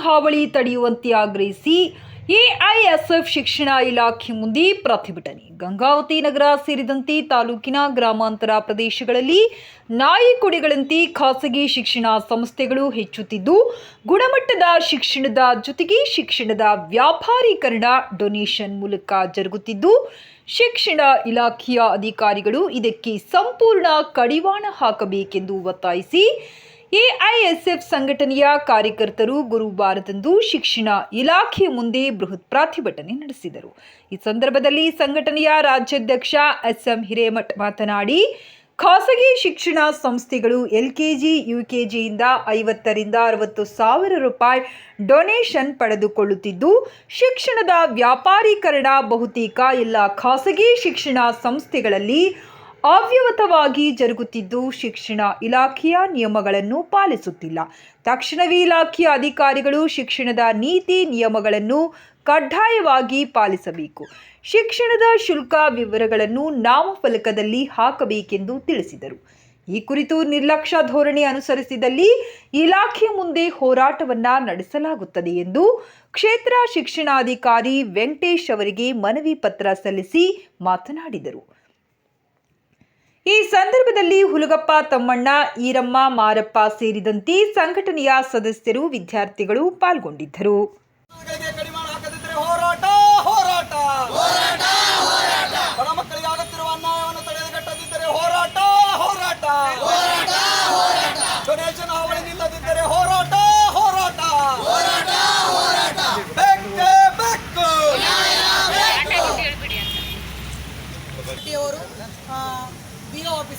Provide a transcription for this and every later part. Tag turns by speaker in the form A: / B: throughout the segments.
A: ಹಾವಳಿ ತಡೆಯುವಂತೆ ಆಗ್ರಹಿಸಿ ಎಐಎಸ್ಎಫ್ ಶಿಕ್ಷಣ ಇಲಾಖೆ ಮುಂದೆ ಪ್ರತಿಭಟನೆ. ಗಂಗಾವತಿ ನಗರ ಸೇರಿದಂತೆ ತಾಲೂಕಿನ ಗ್ರಾಮಾಂತರ ಪ್ರದೇಶಗಳಲ್ಲಿ ನಾಯಿ ಕುಡಿಗಳಂತೆ ಖಾಸಗಿ ಶಿಕ್ಷಣ ಸಂಸ್ಥೆಗಳು ಹೆಚ್ಚುತ್ತಿದ್ದು, ಗುಣಮಟ್ಟದ ಶಿಕ್ಷಣದ ಜೊತೆಗೆ ಶಿಕ್ಷಣದ ವ್ಯಾಪಾರೀಕರಣ ಡೊನೇಷನ್ ಮೂಲಕ ಜರುಗುತ್ತಿದ್ದು, ಶಿಕ್ಷಣ ಇಲಾಖೆಯ ಅಧಿಕಾರಿಗಳು ಇದಕ್ಕೆ ಸಂಪೂರ್ಣ ಕಡಿವಾಣ ಹಾಕಬೇಕೆಂದು ಒತ್ತಾಯಿಸಿ ಎಐಎಸ್ಎಫ್ ಸಂಘಟನೆಯ ಕಾರ್ಯಕರ್ತರು ಗುರುವಾರದಂದು ಶಿಕ್ಷಣ ಇಲಾಖೆ ಮುಂದೆ ಬೃಹತ್ ಪ್ರತಿಭಟನೆ ನಡೆಸಿದರು. ಈ ಸಂದರ್ಭದಲ್ಲಿ ಸಂಘಟನೆಯ ರಾಜ್ಯಾಧ್ಯಕ್ಷ ಎಸ್ಎಂ ಹಿರೇಮಠ್ ಮಾತನಾಡಿ, ಖಾಸಗಿ ಶಿಕ್ಷಣ ಸಂಸ್ಥೆಗಳು ಎಲ್ಕೆಜಿ, ಯುಕೆಜಿಯಿಂದ ಐವತ್ತರಿಂದ ಅರವತ್ತು ಸಾವಿರ ರೂಪಾಯಿ ಡೊನೇಷನ್ ಪಡೆದುಕೊಳ್ಳುತ್ತಿದ್ದು, ಶಿಕ್ಷಣದ ವ್ಯಾಪಾರೀಕರಣ ಬಹುತೇಕ ಎಲ್ಲ ಖಾಸಗಿ ಶಿಕ್ಷಣ ಸಂಸ್ಥೆಗಳಲ್ಲಿ ಅವ್ಯವತವಾಗಿ ಜರುಗುತ್ತಿದ್ದು ಶಿಕ್ಷಣ ಇಲಾಖೆಯ ನಿಯಮಗಳನ್ನು ಪಾಲಿಸುತ್ತಿಲ್ಲ. ತಕ್ಷಣವೇ ಇಲಾಖೆಯ ಅಧಿಕಾರಿಗಳು ಶಿಕ್ಷಣದ ನೀತಿ ನಿಯಮಗಳನ್ನು ಕಡ್ಡಾಯವಾಗಿ ಪಾಲಿಸಬೇಕು. ಶಿಕ್ಷಣದ ಶುಲ್ಕ ವಿವರಗಳನ್ನು ನಾಮಫಲಕದಲ್ಲಿ ಹಾಕಬೇಕೆಂದು ತಿಳಿಸಿದರು. ಈ ಕುರಿತು ನಿರ್ಲಕ್ಷ್ಯ ಧೋರಣೆ ಅನುಸರಿಸಿದಲ್ಲಿ ಇಲಾಖೆ ಮುಂದೆ ಹೋರಾಟವನ್ನ ನಡೆಸಲಾಗುತ್ತದೆ ಎಂದು ಕ್ಷೇತ್ರ ಶಿಕ್ಷಣಾಧಿಕಾರಿ ವೆಂಕಟೇಶ್ ಅವರಿಗೆ ಮನವಿ ಪತ್ರ ಸಲ್ಲಿಸಿ ಮಾತನಾಡಿದರು. ಈ ಸಂದರ್ಭದಲ್ಲಿ ಹುಲಗಪ್ಪ ತಮ್ಮಣ್ಣ ಈರಮ್ಮ ಮಾರಪ್ಪ ಸೇರಿದಂತೆ ಸಂಘಟನೆಯ ಸದಸ್ಯರು ವಿದ್ಯಾರ್ಥಿಗಳು ಪಾಲ್ಗೊಂಡಿದ್ದರು.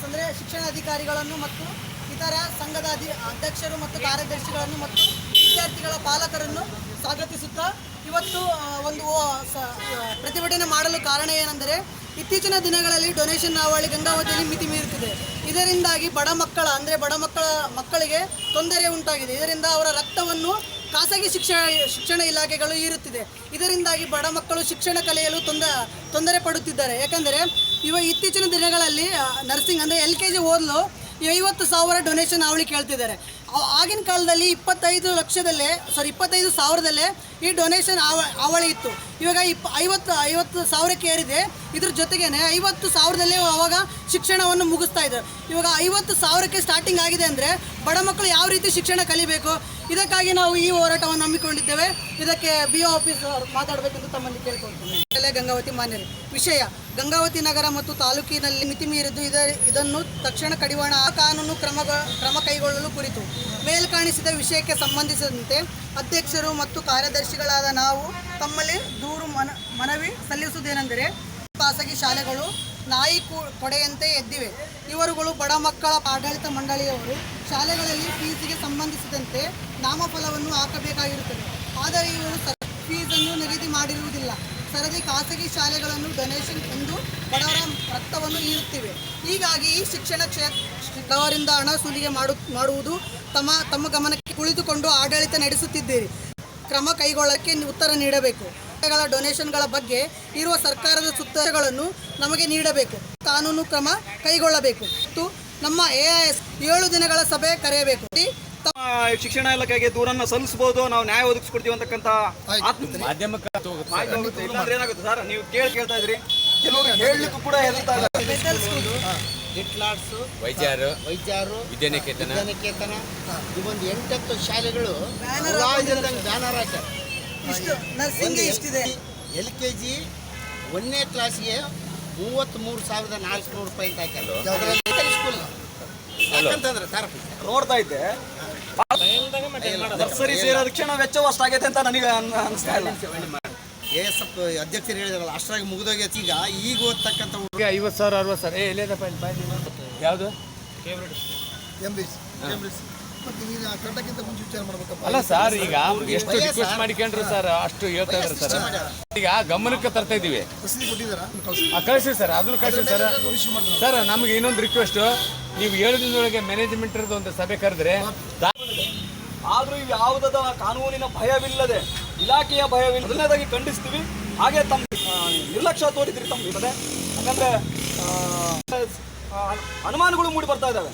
B: ಬಿ ಒ ಅಂದರೆ ಶಿಕ್ಷಣ ಅಧಿಕಾರಿಗಳನ್ನು ಮತ್ತು ಇತರ ಸಂಘದ ಅಧಿ ಅಧ್ಯಕ್ಷರು ಮತ್ತು ಕಾರ್ಯದರ್ಶಿಗಳನ್ನು ಮತ್ತು ವಿದ್ಯಾರ್ಥಿಗಳ ಪಾಲಕರನ್ನು ಸ್ವಾಗತಿಸುತ್ತಾ ಇವತ್ತು ಒಂದು ಪ್ರತಿಭಟನೆ ಮಾಡಲು ಕಾರಣ ಏನೆಂದರೆ ಇತ್ತೀಚಿನ ದಿನಗಳಲ್ಲಿ ಡೊನೇಷನ್ ಹಾವಳಿ ಗಂಗಾವತಿಯಲ್ಲಿ ಮಿತಿ ಮೀರುತ್ತಿದೆ. ಇದರಿಂದಾಗಿ ಬಡ ಮಕ್ಕಳ, ಅಂದರೆ ಬಡ ಮಕ್ಕಳ ಮಕ್ಕಳಿಗೆ ತೊಂದರೆ ಉಂಟಾಗಿದೆ. ಇದರಿಂದ ಅವರ ರಕ್ತವನ್ನು ಖಾಸಗಿ ಶಿಕ್ಷಣ ಶಿಕ್ಷಣ ಇಲಾಖೆಗಳು ಇರುತ್ತಿದೆ ಇದರಿಂದಾಗಿ ಬಡ ಮಕ್ಕಳು ಶಿಕ್ಷಣ ಕಲಿಯಲು ತೊಂದ, ತೊಂದರೆ ಪಡುತ್ತಿದ್ದಾರೆ. ಯಾಕಂದರೆ, ಇವ ಇತ್ತೀಚಿನ ದಿನಗಳಲ್ಲಿ ನರ್ಸಿಂಗ್ ಅಂದರೆ ಎಲ್ ಕೆ ಜಿ ಓದಲು ಐವತ್ತು ಸಾವಿರ ಡೊನೇಷನ್ ಅವಳಿ ಕೇಳ್ತಿದ್ದಾರೆ. ಆಗಿನ ಕಾಲದಲ್ಲಿ ಇಪ್ಪತ್ತೈದು ಲಕ್ಷದಲ್ಲೇ ಸಾರಿ ಇಪ್ಪತ್ತೈದು ಸಾವಿರದಲ್ಲೇ ಈ ಡೊನೇಷನ್ ಆವ ಅವಳಿ ಇತ್ತು. ಇವಾಗ ಇಪ್ಪ, ಐವತ್ತು ಐವತ್ತು ಸಾವಿರಕ್ಕೆ ಏರಿದೆ. ಇದ್ರ ಜೊತೆಗೇನೆ ಐವತ್ತು ಸಾವಿರದಲ್ಲೇ ಅವಾಗ ಶಿಕ್ಷಣವನ್ನು ಮುಗಿಸ್ತಾ ಇದ್ದರು ಇವಾಗ ಐವತ್ತು ಸಾವಿರಕ್ಕೆ ಸ್ಟಾರ್ಟಿಂಗ್ ಆಗಿದೆ ಅಂದರೆ ಬಡ ಮಕ್ಕಳು ಯಾವ ರೀತಿ ಶಿಕ್ಷಣ ಕಲಿಬೇಕು? ಇದಕ್ಕಾಗಿ ನಾವು ಈ ಹೋರಾಟವನ್ನು ಹಮ್ಮಿಕೊಂಡಿದ್ದೇವೆ. ಇದಕ್ಕೆ ಬಿ ಒ ಆಫೀಸ್ ಅವರು ಮಾತಾಡಬೇಕೆಂದು ತಮ್ಮಲ್ಲಿ ಕೇಳ್ಕೊಳ್ತೀನಿ. ಗಂಗಾವತಿ ಮಾನ್ಯರು, ವಿಷಯ, ಗಂಗಾವತಿ ನಗರ ಮತ್ತು ತಾಲೂಕಿನಲ್ಲಿ ಮಿತಿ ಮೀರಿದ್ದು ಇದ ಇದನ್ನು ತಕ್ಷಣ ಕಡಿವಾಣ ಕಾನೂನು ಕ್ರಮ ಕ್ರಮ ಕೈಗೊಳ್ಳಲು ಕುರಿತು. ಮೇಲ್ಕಾಣಿಸಿದ ವಿಷಯಕ್ಕೆ ಸಂಬಂಧಿಸಿದಂತೆ ಅಧ್ಯಕ್ಷರು ಮತ್ತು ಕಾರ್ಯದರ್ಶಿಗಳಾದ ನಾವು ತಮ್ಮಲ್ಲಿ ದೂರು ಮನ, ಮನವಿ ಸಲ್ಲಿಸುವುದೇನೆಂದರೆ ಖಾಸಗಿ ಶಾಲೆಗಳು, ನಾಯಿ ಕೊಡೆಯಂತೆ ಎದ್ದಿವೆ. ಇವರುಗಳು ಬಡ ಮಕ್ಕಳ ಆಡಳಿತ ಮಂಡಳಿಯವರು. ಶಾಲೆಗಳಲ್ಲಿ ಫೀಸಿಗೆ ಸಂಬಂಧಿಸಿದಂತೆ ನಾಮಫಲವನ್ನು ಹಾಕಬೇಕಾಗಿರುತ್ತದೆ. ಆದರೆ ಇವರು ಫೀಸನ್ನು ನಿಗದಿ ಮಾಡಿರುವುದಿಲ್ಲ. ಸರದಿ ಖಾಸಗಿ ಶಾಲೆಗಳನ್ನು ಡೊನೇಷನ್ ಎಂದು ಬಡವರ ರಕ್ತವನ್ನು ಹೀರುತ್ತಿವೆ ಹೀಗಾಗಿ ಈ ಶಿಕ್ಷಣ ಕ್ಷೇತ್ರದವರಿಂದ ಹಣ ಸುಲಿಗೆ ಮಾಡು, ಮಾಡುವುದು ತಮ್ಮ ತಮ್ಮ ಗಮನಕ್ಕೆ ಕುಳಿತುಕೊಂಡು ಆಡಳಿತ ನಡೆಸುತ್ತಿದ್ದೀರಿ. ಕ್ರಮ ಕೈಗೊಳ್ಳಕ್ಕೆ ಉತ್ತರ ನೀಡಬೇಕು. ಗಳ ಡೊನೇಷನ್ಗಳ ಬಗ್ಗೆ ಇರುವ ಸರ್ಕಾರದ ಸುತ್ತಗಳನ್ನು ನಮಗೆ ನೀಡಬೇಕು. ಕಾನೂನು ಕ್ರಮ ಕೈಗೊಳ್ಳಬೇಕು. ಮತ್ತು ನಮ್ಮ ಎ ಎಸ್ ಏಳು ದಿನಗಳ ಸಭೆ ಕರೆಯಬೇಕು.
C: ಶಿಕ್ಷಣ ಇಲಾಖೆಗೆ ದೂರನ್ನ ಸಲ್ಲಿಸಬಹುದು ನಾವು ನ್ಯಾಯ ಒದಗಿಸ್ಕೊಡ್ತೀವಿ ಅಂತಕ್ಕಂತ ಮಾಧ್ಯಮ
D: ಮಾಧ್ಯಮಕ್ಕೆ
C: ಇಲ್ಲಾಂದ್ರೆ ಏನಾಗುತ್ತೆ ಸರ್? ನೀವು ಕೇಳಿ ಕೇಳ್ತಾ ಇದ್ರಿ. ಕೆಲವರು ಹೇಳಲಿಕ್ಕೂ ಕೂಡ ಹೆದರ್ತಾ ಇದ್ದಾರೆ.
E: ಲಿಟ್ಲಾಡ್ಸು
D: ವೈದ್ಯರು
E: ವೈದ್ಯರು
D: ವಿದ್ಯಾನಿಕೇತನ.
E: ವಿದ್ಯಾನಿಕೇತನ. ಇವೊಂದು ಎಂಟತ್ತು ಶಾಲೆಗಳು ಬ್ಯಾನರ್ ಹಾಕ್ಯಾರ.
B: ಇಷ್ಟು ನರ್ಸಿಂಗ್ ಇಷ್ಟಿದೆ.
E: ಎಲ್ ಕೆ ಜಿ ಒಂದನೇ ಕ್ಲಾಸ್ಗೆ ಮೂವತ್ತ್ಮೂರು ಸಾವಿರದ ನಾಲ್ಕುನೂರು ರೂಪಾಯಿ ಅಂತ ಹಾಕ್ಯಾರ ಸ್ಕೂಲ್ ಯಾಕಂತಂದ್ರೆ ಸರ್
C: ನೋಡ್ತಾ ಇದ್ದೆ. ನರ್ಸರಿ ಸೇರೋ ಕ್ಷಣ ವೆಚ್ಚವು ಅಷ್ಟಾಗೈತೆ ಅಂತ ನನಗೆ ಅನ್- ಅನಿಸ್ತಾ ಇಲ್ಲ.
E: ಎ ಎಸ್ ಎಫ್ ಅಧ್ಯಕ್ಷರು ಹೇಳಿದಾರಲ್ಲ ಅಷ್ಟಾಗಿ ಮುಗಿದೋಗೈತಿ ಈಗ ಈಗ ಓದ್ತಕ್ಕಂಥ
D: ಹುಡುಗ ಐವತ್ತು ಸಾವಿರ ಅರವತ್ತು ಸಾವಿರ. ಏ ಎಲ್ಲಿದಪ್ಪ ಇಲ್ಲಿ ಬಾಯ್ ಯಾವುದು? ಅಲ್ಲ ಸರ್ ಈಗ ಎಷ್ಟು ರಿಕ್ವೆಸ್ಟ್ ಮಾಡಿಕೊಂಡ್ರು ಸರ್? ಅಷ್ಟು ಹೇಳ್ತಾ ಇದ್ರು ಸರ್. ಈಗ ಗಮನಕ್ಕೆ ತರ್ತಾ ಇದೀವಿ. ಕಳಿಸಿ. ಸರ್ ಅದನ್ನು ಕಳಿಸಿ ಸರ್. ಸರ್ ನಮ್ಗೆ ಇನ್ನೊಂದು ರಿಕ್ವೆಸ್ಟ್ ನೀವು ಏಳು ದಿನದೊಳಗೆ ಮ್ಯಾನೇಜ್ಮೆಂಟ್ ಒಂದು ಸಭೆ ಕರೆದ್ರೆ
C: ಆದ್ರೂ ಇವು ಯಾವುದಾದ ಕಾನೂನಿನ ಭಯವಿಲ್ಲದೆ, ಇಲಾಖೆಯ ಭಯವಿಲ್ಲ ಖಂಡಿಸ್ತೀವಿ. ಹಾಗೆ ತಮ್ಮ ನಿರ್ಲಕ್ಷ್ಯ ತೋರಿದ್ರಿ ತಮ್ಮ ಇರ್ತದೆ ಯಾಕಂದ್ರೆ ಅನುಮಾನಗಳು ಮೂಡಿ ಬರ್ತಾ ಇದ್ದಾವೆ.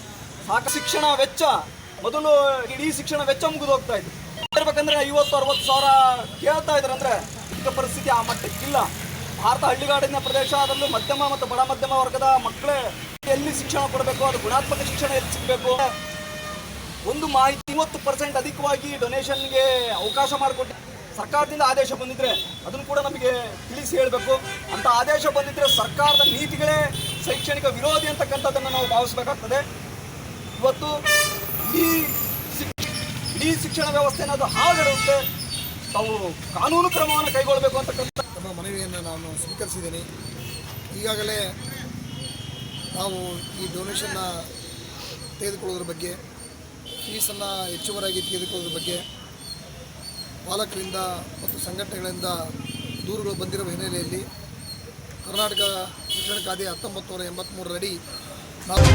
C: ಸಾಕ ಶಿಕ್ಷಣ ವೆಚ್ಚ, ಮೊದಲು ಇಡೀ ಶಿಕ್ಷಣ ವೆಚ್ಚ ಮುಗಿದು ಹೋಗ್ತಾ ಇತ್ತು. ಇರ್ಬೇಕಂದ್ರೆ ಐವತ್ತು, ಅರವತ್ತು ಸಾವಿರ ಕೇಳ್ತಾ ಇದ್ದಾರೆ ಅಂದ್ರೆ ಈಗ ಪರಿಸ್ಥಿತಿ ಆ ಮಟ್ಟಕ್ಕಿಲ್ಲ. ಭಾರತ ಹಳ್ಳಿಗಾಡಿನ ಪ್ರದೇಶ ಅದರಲ್ಲೂ ಮಧ್ಯಮ ಮತ್ತು ಬಡ ಮಧ್ಯಮ ವರ್ಗದ ಮಕ್ಕಳೇ ಎಲ್ಲಿ ಶಿಕ್ಷಣ ಕೊಡಬೇಕು? ಅದು ಗುಣಾತ್ಮಕ ಶಿಕ್ಷಣ ಎಲ್ಲಿ ಸಿಗಬೇಕು? ಒಂದು ಮಾಹಿತಿ ಮೂವತ್ತು ಪರ್ಸೆಂಟ್ ಅಧಿಕವಾಗಿ ಡೊನೇಷನ್ಗೆ ಅವಕಾಶ ಮಾಡಿಕೊಟ್ಟು ಸರ್ಕಾರದಿಂದ ಆದೇಶ ಬಂದಿದ್ರೆ ಅದನ್ನು ಕೂಡ ನಮಗೆ ತಿಳಿಸಿ ಹೇಳಬೇಕು. ಅಂತ ಆದೇಶ ಬಂದಿದ್ರೆ ಸರ್ಕಾರದ ನೀತಿಗಳೇ ಶೈಕ್ಷಣಿಕ ವಿರೋಧಿ ಅಂತಕ್ಕಂಥದ್ದನ್ನು ನಾವು ಭಾವಿಸಬೇಕಾಗ್ತದೆ. ಇವತ್ತು ಈ ಇಡೀ ಶಿಕ್ಷಣ ವ್ಯವಸ್ಥೆ ಅದು ಹಾಳಿಡುತ್ತೆ ತಾವು ಕಾನೂನು ಕ್ರಮವನ್ನು ಕೈಗೊಳ್ಳಬೇಕು ಅಂತಕ್ಕಂಥ
F: ತಮ್ಮ ಮನವಿಯನ್ನು ನಾನು ಸ್ವೀಕರಿಸಿದ್ದೀನಿ. ಈಗಾಗಲೇ ನಾವು ಈ ಡೊನೇಷನ್ನ ತೆಗೆದುಕೊಳ್ಳೋದ್ರ ಬಗ್ಗೆ ಫೀಸನ್ನು ಹೆಚ್ಚುವರಾಗಿ ತೆಗೆದುಕೊಳ್ಳೋದ್ರ ಬಗ್ಗೆ ಪಾಲಕರಿಂದ ಮತ್ತು ಸಂಘಟನೆಗಳಿಂದ ದೂರುಗಳು ಬಂದಿರುವ ಹಿನ್ನೆಲೆಯಲ್ಲಿ ಕರ್ನಾಟಕ ಶಿಕ್ಷಣ ಕಾಯ್ದೆ ಹತ್ತೊಂಬತ್ತು ನೂರ ಎಂಬತ್ತ್ಮೂರರಡಿ ನಾವು